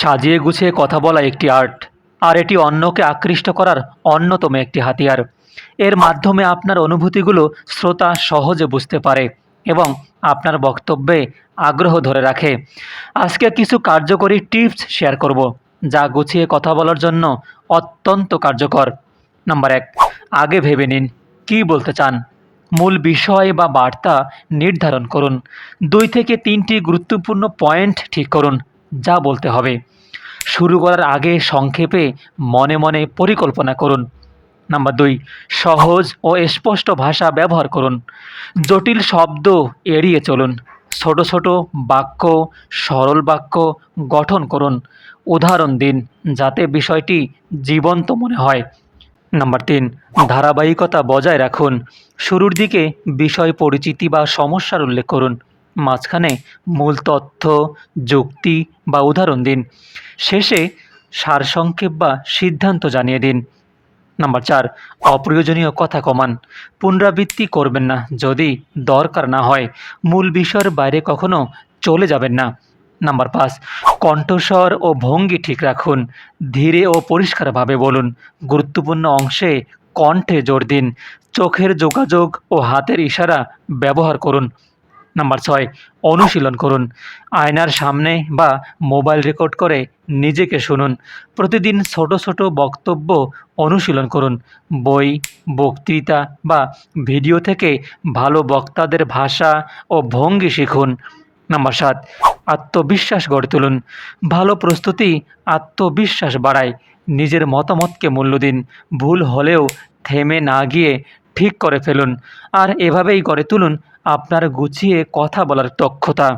সাজিয়ে গুছিয়ে কথা বলা একটি আর্ট, আর এটি অন্যকে আকৃষ্ট করার অন্যতম একটি হাতিয়ার। এর মাধ্যমে আপনার অনুভূতিগুলো শ্রোতা সহজে বুঝতে পারে এবং আপনার বক্তব্যে আগ্রহ ধরে রাখে। আজকে কিছু কার্যকরী টিপস শেয়ার করব, যা গুছিয়ে কথা বলার জন্য অত্যন্ত কার্যকর। নাম্বার এক, আগে ভেবে নিন কী বলতে চান। মূল বিষয় বা বার্তা নির্ধারণ করুন। দুই থেকে তিনটি গুরুত্বপূর্ণ পয়েন্ট ঠিক করুন। যা বলতে হবে। শুরু করার আগে সংক্ষেপে মনে মনে পরিকল্পনা করুন। নাম্বার দুই, সহজ ও স্পষ্ট ভাষা ব্যবহার করুন। জটিল শব্দ এড়িয়ে চলুন। ছোট ছোট বাক্য, সরল বাক্য গঠন করুন। উদাহরণ দিন যাতে বিষয়টি জীবন্ত মনে হয়। নাম্বার তিন, ধারাবাহিকতা বজায় রাখুন। শুরুর দিকে বিষয় পরিচিতি বা সমস্যার উল্লেখ করুন। মাঝখানে মূল তথ্য, যুক্তি বা উদাহরণ দিন। শেষে সারসংক্ষেপ বা সিদ্ধান্ত জানিয়ে দিন। নাম্বার চার, অপ্রয়োজনীয় কথা কমান। পুনরাবৃত্তি করবেন না। যদি দরকার না হয়, মূল বিষয়ের বাইরে কখনো চলে যাবেন না। নাম্বার পাঁচ, কণ্ঠস্বর ও ভঙ্গি ঠিক রাখুন। ধীরে ও পরিষ্কারভাবে বলুন। গুরুত্বপূর্ণ অংশে কণ্ঠে জোর দিন। চোখের যোগাযোগ ও হাতের ইশারা ব্যবহার করুন। নাম্বার ছয়, অনুশীলন করুন। আয়নার সামনে বা মোবাইল রেকর্ড করে নিজেকে শুনুন। প্রতিদিন ছোট ছোট বক্তব্য অনুশীলন করুন। বই, বক্তৃতা বা ভিডিও থেকে ভালো বক্তাদের ভাষা ও ভঙ্গি শিখুন। নাম্বার সাত, আত্মবিশ্বাস গড়ে তুলুন। ভালো প্রস্তুতি আত্মবিশ্বাস বাড়ায়। নিজের মতামতকে মূল্য দিন। ভুল হলেও থেমে না গিয়ে ঠিক করে ফেলুন। আর এভাবেই গড়ে তুলুন আপনার গুছিয়ে কথা বলার দক্ষতা।